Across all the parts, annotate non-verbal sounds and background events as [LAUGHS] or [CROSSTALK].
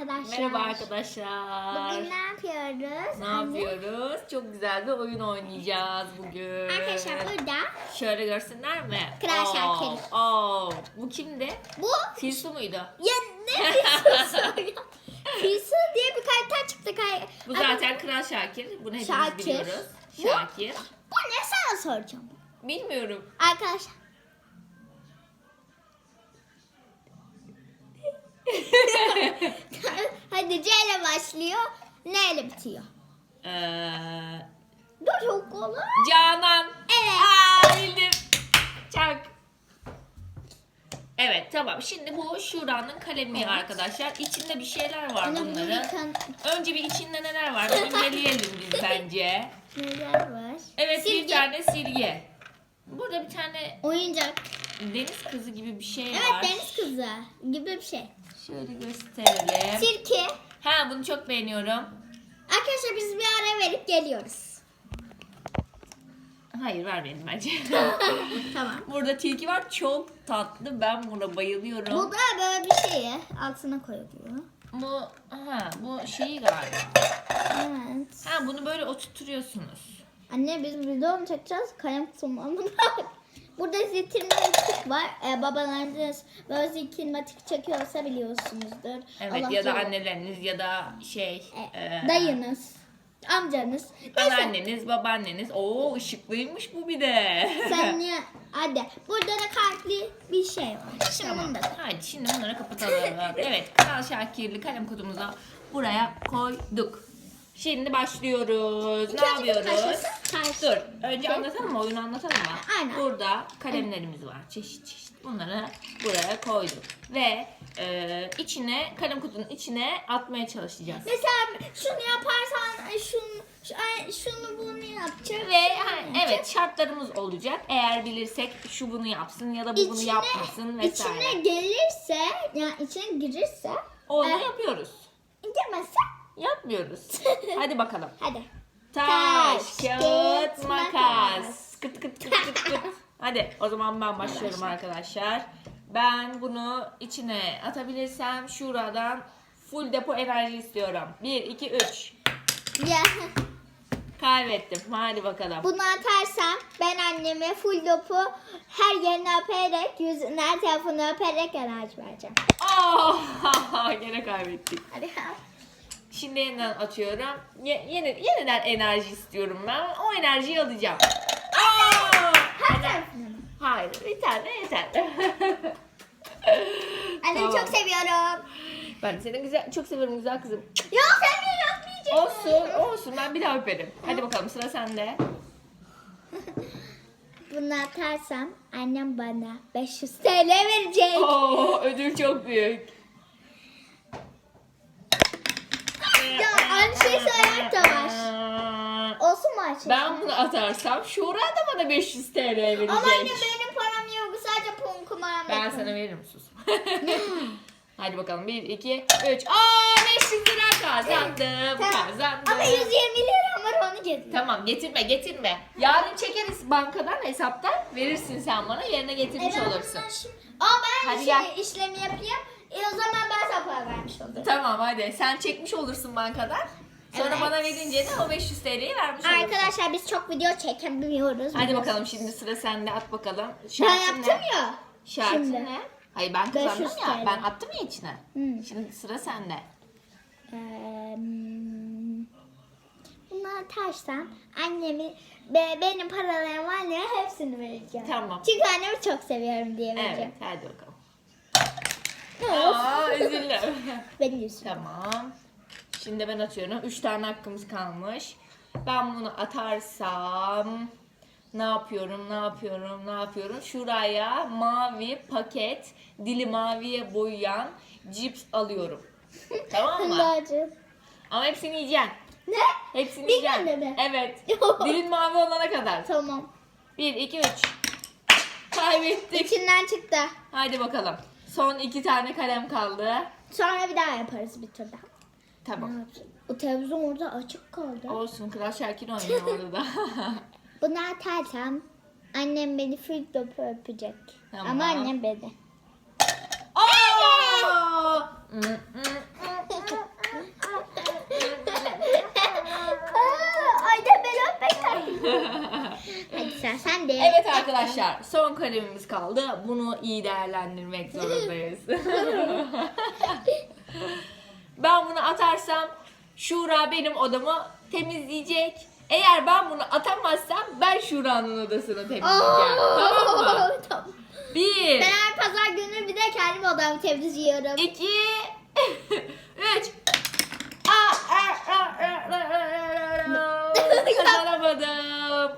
arkadaşlar. Merhaba arkadaşlar. Bugün ne yapıyoruz? Ne Anne? yapıyoruz? Çok güzel bir oyun oynayacağız bugün. Arkadaşlar burada Şöyle görsünler mi? Kral Oo, Şakir. oo. Bu kimdi? bu Filsu muydu? ya ne [LAUGHS] Filsu? Filsu diye bir karakter çıktı. Kay Bu zaten Kral Şakir. Bunu hepimiz Şakir. biliyoruz. Bu- Şakir. Bu ne sana soracağım. Bilmiyorum. Arkadaşlar. [LAUGHS] [LAUGHS] Hadi C ile başlıyor. N ile bitiyor. Ee, Bu çok kolay. Canan. Evet. Aa bildim. Çak. Evet tamam. Şimdi bu Şura'nın kalemi Evet. arkadaşlar. İçinde bir şeyler var bunu bunların. yıkan- Önce bir içinde neler var? Bir inceleyelim biz bence. [LAUGHS] Neler var? Evet bir Silgi. tane silgi. Burada bir tane Oyuncak. deniz kızı gibi bir şey Evet var. deniz kızı gibi bir şey. Şöyle gösterelim. Sirke. Ha bunu çok beğeniyorum. Arkadaşlar biz bir ara verip geliyoruz. Hayır vermeyelim bence. [LAUGHS] tamam. Burada tilki var. Çok tatlı. Ben buna bayılıyorum. Bu da böyle bir şeyi altına koyuluyor. Bu ha bu şeyi galiba. Evet. Ha bunu böyle oturtuyorsunuz. Anne biz video mu çekeceğiz? Kalem tutmamı [LAUGHS] Burada zitirmatik var. Ee, babalarınız böyle zitirmatik çekiyorsa biliyorsunuzdur. Evet Allah ya da bilir. anneleriniz ya da şey E, e, dayınız, amcanız. Neyse. Anneanneniz, babaanneniz. Oo ışıklıymış bu bir de. [LAUGHS] Sen niye? Hadi. Burada da kalpli bir şey var. Şimdi Tamam. bunu da. Hadi şimdi bunları kapatalım. [LAUGHS] evet Kral Şakirli kalem kutumuzu buraya koyduk. Şimdi başlıyoruz. İlk ne önce yapıyoruz? Dur. Önce anlatalım mı? Oyunu anlatalım mı? Aynen. Burada kalemlerimiz var. Çeşit çeşit. Bunları buraya koyduk. Ve e, içine kalem kutunun içine atmaya çalışacağız. Mesela şunu yaparsan ay, şunu, şu, ay, şunu bunu yapacak. Ve ha, evet şartlarımız olacak. Eğer bilirsek şu bunu yapsın ya da bu bunu yapmasın vesaire. içine gelirse yani içine girirse Onu e, yapıyoruz. girmezse Yapmıyoruz. [LAUGHS] Hadi bakalım. hadi. Taş, kağıt, makas. Kıt kıt kıt kıt kıt. Hadi o zaman ben başlıyorum arkadaşlar. Ben bunu içine atabilirsem şuradan full depo enerji istiyorum. 1, 2, 3. Ya, Kaybettim. Hadi bakalım. bunu atarsam ben anneme full dopu her yerini öperek yüzünden tarafını öperek enerji vereceğim. Oh, [LAUGHS] gene kaybettik. Hadi. Şimdi yeniden atıyorum. Ye- yeni, yeniden enerji istiyorum ben. O enerjiyi alacağım. Aa! Her tarafını mı? Hayır, bir tane yeter. [LAUGHS] Annemi Tamam. çok seviyorum. ben seni güzel, çok seviyorum güzel kızım. Yok sen beni yapmayacaksın. Olsun, olsun. Ben bir daha öperim. Hadi bakalım sıra sende. [LAUGHS] Bunu atarsam annem bana 500 TL verecek. Oo, ödül çok büyük. Ya şey söylemek de var. Olsun mu Ayşe? Ben bunu atarsam Şura da bana 500 TL verecek. Ama anne benim param yok. Sadece pon kumaram Ben sana veririm sus. [LAUGHS] Hadi bakalım 1, 2, 3. Aa 500 lira kazandım. Kazandım. Ama 120 lira var onu getir. Tamam getirme getirme. Yarın çekeriz bankadan hesaptan verirsin sen bana yerine getirmiş olursun. Aa ben Hadi şey, gel. işlemi yapayım. E o zaman ben vermiş olurum. Tamam hadi sen çekmiş olursun bankadan. Sonra Evet. bana verince de o 500 TL'yi vermiş olursun. Arkadaşlar biz çok video çekemiyoruz. Hadi bakalım şimdi sıra sende at bakalım. Ben Şartın yaptım ne? ya. Şartın Şimdi. ne? Hayır ben kazandım 500 ya. TL. Ben attım ya içine. Hı. Şimdi sıra sende. Eee, Bunu atarsam annemi be, benim paralarım anneme hepsini vereceğim. Tamam. Çünkü annemi çok seviyorum diye Evet vereceğim. hadi bakalım. Aa üzüldüm. [LAUGHS] Benim yüzüm. tamam. Şimdi ben atıyorum. 3 tane hakkımız kalmış. Ben bunu atarsam ne yapıyorum, ne yapıyorum, ne yapıyorum? Şuraya mavi paket, dili maviye boyayan cips alıyorum. [LAUGHS] tamam mı? Hındacı. Ama hepsini yiyeceksin. Ne? Hepsini Bir yiyeceksin. günde mi? Evet. [LAUGHS] Dilin mavi olana kadar. Tamam. 1, 2, 3. Kaybettik. İçinden çıktı. Hadi bakalım. Son iki tane kalem kaldı. Sonra bir daha yaparız bir tur daha. Tamam. Ne? O televizyon orada açık kaldı. Olsun. Kral Şakir oynuyor orada da. [LAUGHS] Bunu atarsam annem beni topu öpecek. Tamam. Ama annem beni. Efendim. Evet arkadaşlar son kalemimiz kaldı. Bunu iyi değerlendirmek zorundayız. [LAUGHS] ben bunu atarsam Şura benim odamı temizleyecek. Eğer ben bunu atamazsam ben Şura'nın odasını temizleyeceğim. tamam mı? [LAUGHS] tamam. Bir, Ben her pazar günü bir de kendim odamı temizliyorum. iki, [LAUGHS]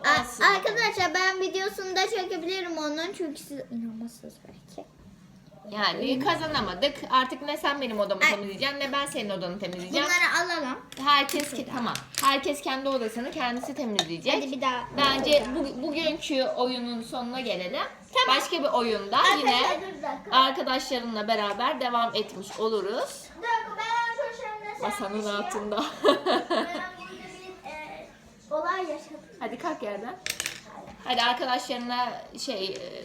Kazanamadım. A- Olsun. Arkadaşlar ben videosunu da çekebilirim onun çünkü siz inanmazsınız belki. Yani kazanamadık. Artık ne sen benim odamı Ay. temizleyeceksin ne ben senin odanı temizleyeceğim. Bunları alalım. Herkes ki tamam. Herkes kendi odasını kendisi temizleyecek. Hadi bir daha. Bence bu, bugünkü oyunun sonuna gelelim. Tamam. Başka bir oyunda Arkadaşlar, yine dur bir dakika. arkadaşlarınla beraber devam etmiş oluruz. Dakika ben arkadaşlarımla Masanın şey altında. [LAUGHS] Ben burada bir e, olay yaşadım. Hadi kalk yerden. Hadi arkadaşlarına şey e,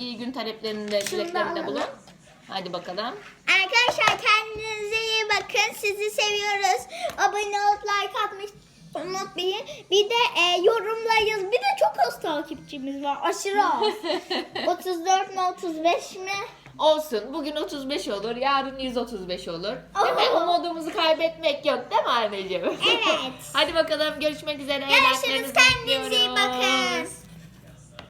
iyi gün taleplerinde, dileklerinde bulun. Hadi bakalım. Arkadaşlar kendinize iyi bakın. Sizi seviyoruz. Abone olup like atmayı unutmayın. Bir de e, yorumlayın. Bir de çok az takipçimiz var. Aşırı az. [LAUGHS] 34 mi 35 mi? Olsun. Bugün 35 olur. Yarın 135 olur. Değil mi? Oo. Umudumuzu kaybetmek yok değil mi anneciğim? Evet. [LAUGHS] Hadi bakalım görüşmek üzere. Görüşürüz. Like'larınızı Kendinize iyi bekliyoruz. bakın.